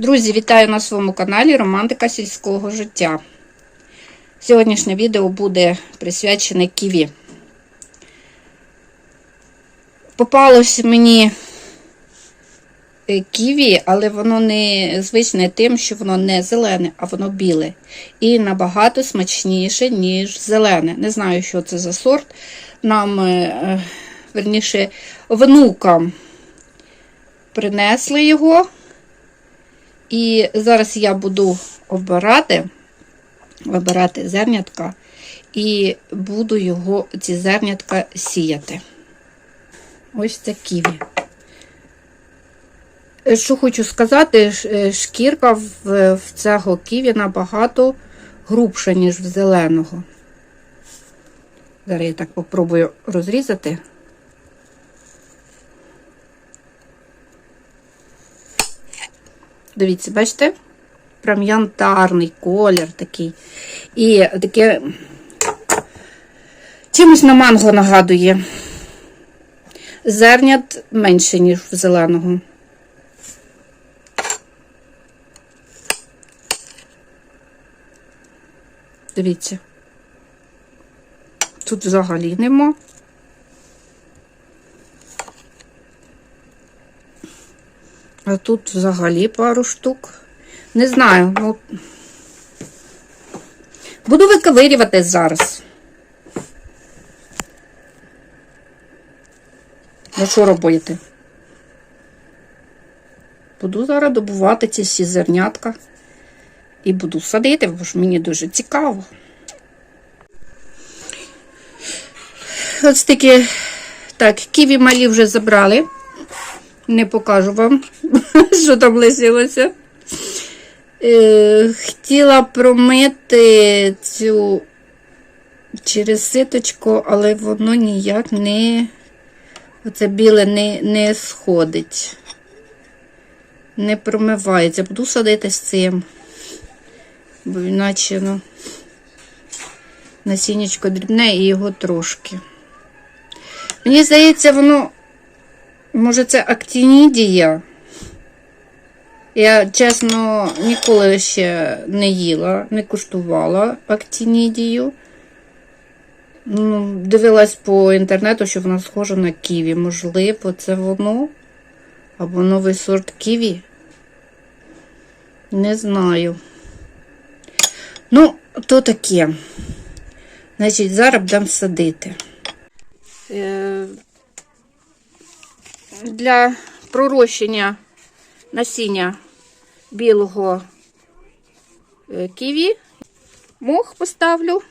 Друзі, вітаю на своєму каналі Романтика сільського життя. Сьогоднішнє відео буде присвячене ківі. Попалось мені е, ківі, але воно не звичне тим, що воно не зелене, а воно біле. І набагато смачніше, ніж зелене. Не знаю, що це за сорт. Нам, е, е, верніше, внукам принесли його. І зараз я буду обирати, вибирати зернятка і буду його, ці зернятка сіяти. Ось це ківі. Що хочу сказати, е, шкірка в, в цього ківі набагато грубша, ніж в зеленого. Зараз я так попробую розрізати. Дивіться, бачите? Прям янтарний колір такий. І таке чимось на манго нагадує. Зернят менше, ніж в зеленого. Дивіться. Тут взагалі нема. А тут взагалі пару штук. Не знаю, ну. Буду виковирювати зараз. Ну, що робити? Буду зараз добувати ці всі зернятка і буду садити, бо ж мені дуже цікаво. Ось такі, так, ківі малі вже забрали. Не покажу вам, що там лишилося. Е, хотіла промити цю через ситочко, але воно ніяк не. Оце біле не, не сходить. Не промивається. Буду садити з цим. Бо іначе, ну, насіннячко дрібне і його трошки. Мені здається, воно. Може, це актинідія? Я, чесно, ніколи ще не їла, не куштувала актинідію. Ну, дивилась по інтернету, що вона схожа на ківі. Можливо, це воно. Або новий сорт ківі. Не знаю. Ну, то таке. Значить, зараз будемо садити. Е, для пророщення насіння білого е, ківі мох поставлю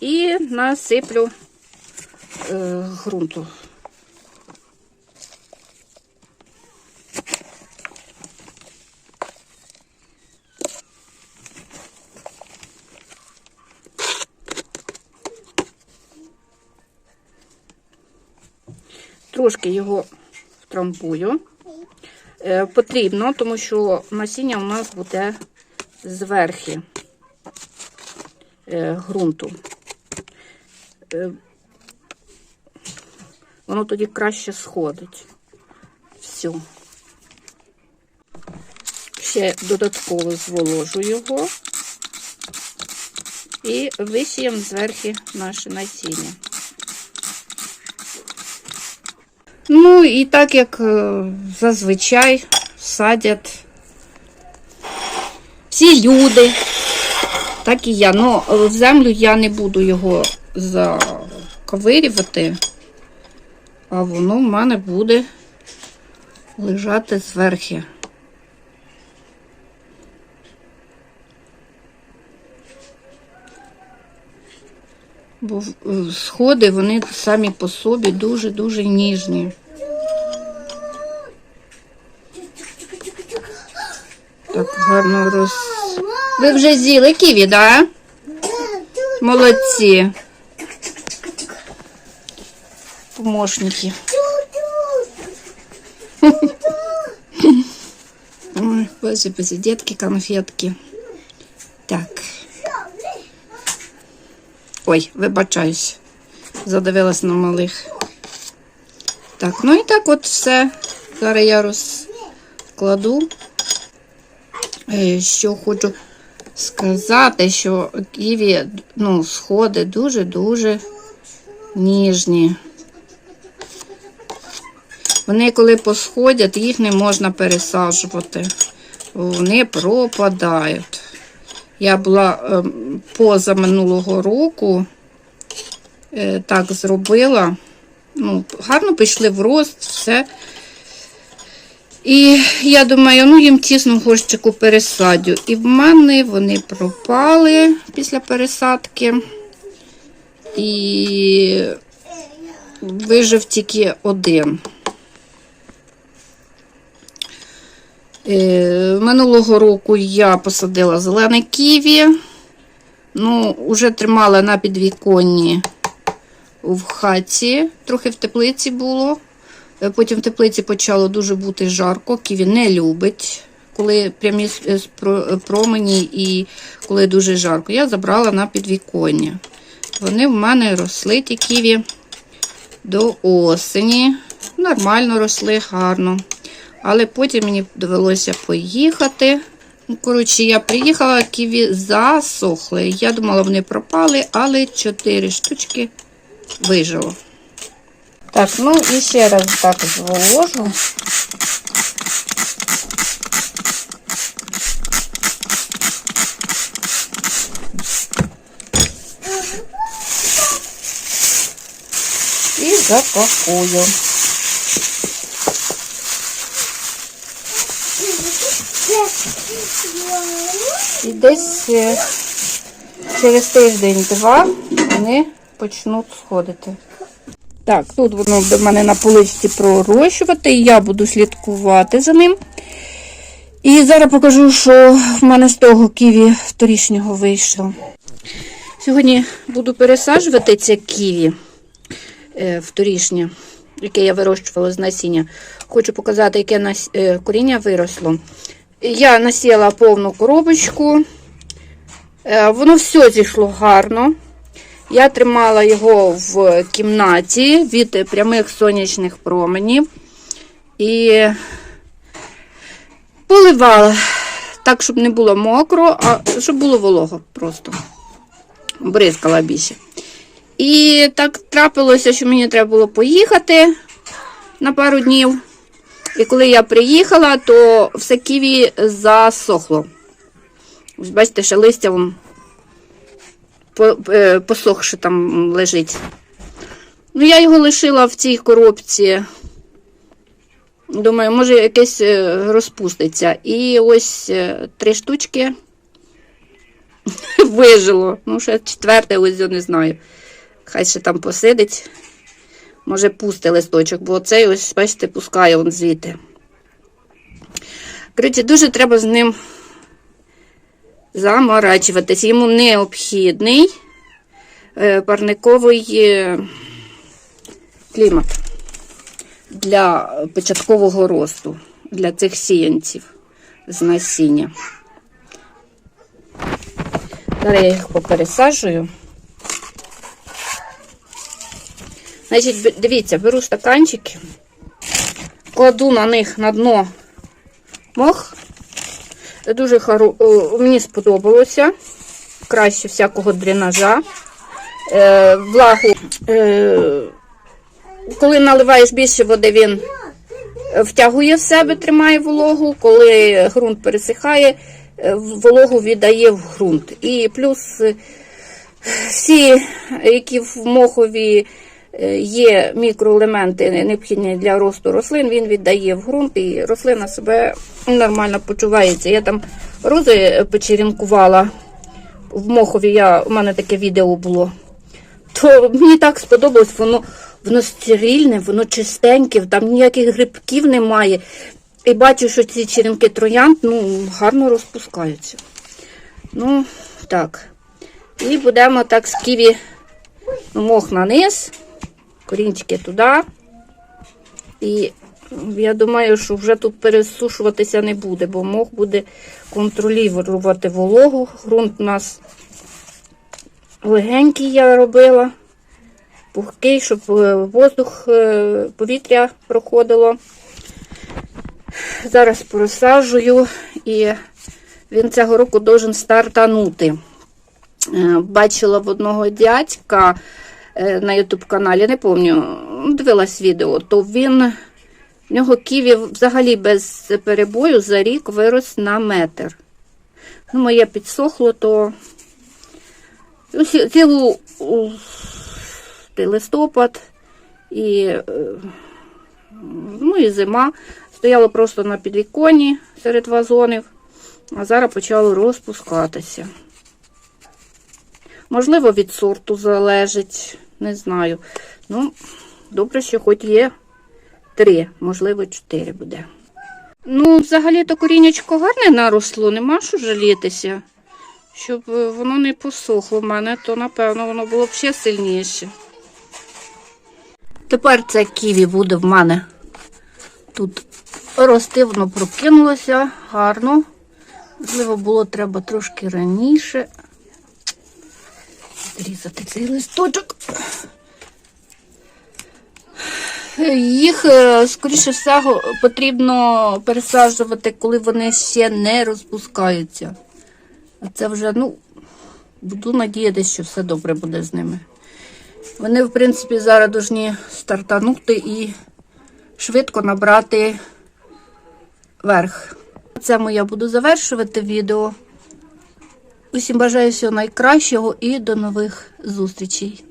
і насиплю е, ґрунту. Трошки його втрамбую. Е, Потрібно, тому що насіння у нас буде зверхи е, ґрунту. Е, Воно тоді краще сходить. Все. Ще додатково зволожу його і висіємо зверху наше насіння. Ну, і так як е, зазвичай садять всі люди, так і я. Ну, в землю я не буду його заковирювати, а воно в мене буде лежати зверху. Бо сходи вони самі по собі дуже-дуже ніжні. Так гарно роз. Ви вже з'їли ківі, да? Молодці. Помощники. Ой, боже, боже, детки, конфетки. Так. Ой, вибачаюсь. Задивилась на малих. Так, ну і так от все. Зараз я розкладу. Е, Що хочу сказати, що ківі ну, сходи дуже-дуже ніжні. Вони, коли посходять, їх не можна пересаджувати. Вони пропадають. Я була ем, поза минулого року, е, так зробила. Ну, гарно пішли в рост, все. І я думаю, ну їм тісно в горщику пересадю. І в мене вони пропали після пересадки. І вижив тільки один. Минулого року я посадила зелене ківі. Ну, вже тримала на підвіконні в хаті, трохи в теплиці було. Е, Потім в теплиці почало дуже бути жарко. Ківі не любить, коли прямі е, промені і коли дуже жарко. Я забрала на підвіконня. Вони в мене росли ті ківі до осені. Нормально росли, гарно. Але потім мені довелося поїхати. Ну, Коротше, я приїхала, ківі засохли. Я думала, вони пропали, але 4 штучки вижило. Так, ну і ще раз так зволожу. І запакую. І десь е, через тиждень-два вони почнуть сходити. Так, тут воно до мене на поличці пророщувати, і я буду слідкувати за ним. І зараз покажу, що в мене з того ківі торішнього вийшло. Сьогодні буду пересаджувати це ківі е, вторішнє, яке я вирощувала з насіння. Хочу показати, яке е, коріння виросло. Я насіяла повну коробочку. Е, Воно все зійшло гарно. Я тримала його в кімнаті від прямих сонячних променів і поливала так, щоб не було мокро, а щоб було волого просто. Бризкала більше. І так трапилося, що мені треба було поїхати на пару днів. І коли я приїхала, то все ківі засохло. Ось бачите, ще листя по- е, посохше там лежить. Ну, я його лишила в цій коробці. Думаю, може якесь е, розпуститься. І ось е, три штучки вижило. Ну, ще четверте, ось я не знаю. Хай ще там посидить. Може, пусти листочок, бо цей ось, бачите, пускає он звідти. Коротше, дуже треба з ним заморачуватись. Йому необхідний е, парниковий е, клімат для початкового росту, для цих сіянців з насіння. Зараз я їх попересаджую. Значить, дивіться, беру стаканчики, кладу на них на дно мох. Дуже хоро... мені сподобалося. Краще всякого дренажа. Е, влагу. Е, коли наливаєш більше води, він втягує в себе, тримає вологу. Коли ґрунт пересихає, е, вологу віддає в ґрунт. І плюс е, всі, які в мохові е, є мікроелементи, необхідні для росту рослин, він віддає в ґрунт, і рослина себе нормально почувається. Я там рози почерінкувала в мохові, я, у мене таке відео було. То мені так сподобалось, воно, воно стерильне, воно чистеньке, там ніяких грибків немає. І бачу, що ці черенки троянд ну, гарно розпускаються. Ну, так. І будемо так з ківі мох на низ, корінчики туди. І я думаю, що вже тут пересушуватися не буде, бо мох буде контролювати вологу. Грунт у нас легенький я робила, пухкий, щоб е, воздух, е, повітря проходило. Зараз просаджую і Він цього року должен стартанути. Е, Бачила в одного дядька на Ютуб каналі, не пам'ятаю, дивилась відео, то він в нього ківі взагалі без перебою за рік вирос на метр. Ну, моє підсохло, то цілу листопад і, е, ну, і зима стояло просто на підвіконні серед вазонів, а зараз почало розпускатися. Можливо, від сорту залежить, не знаю. Ну, добре, що хоч є три, можливо, чотири буде. Ну, взагалі-то корінечко гарне наросло, нема що жалітися. Щоб е, воно не посохло в мене, то напевно воно було б ще сильніше. Тепер це ківі буде в мене тут рости, воно прокинулося гарно. Можливо, було треба трошки раніше. Зрізати цей листочок. Їх, е, скоріше всього, потрібно пересаджувати, коли вони ще не розпускаються. А це вже, ну, буду надіятися, що все добре буде з ними. Вони, в принципі, зараз повинні стартанути і швидко набрати верх. Цьому я буду завершувати відео. Усім бажаю всього найкращого і до нових зустрічей.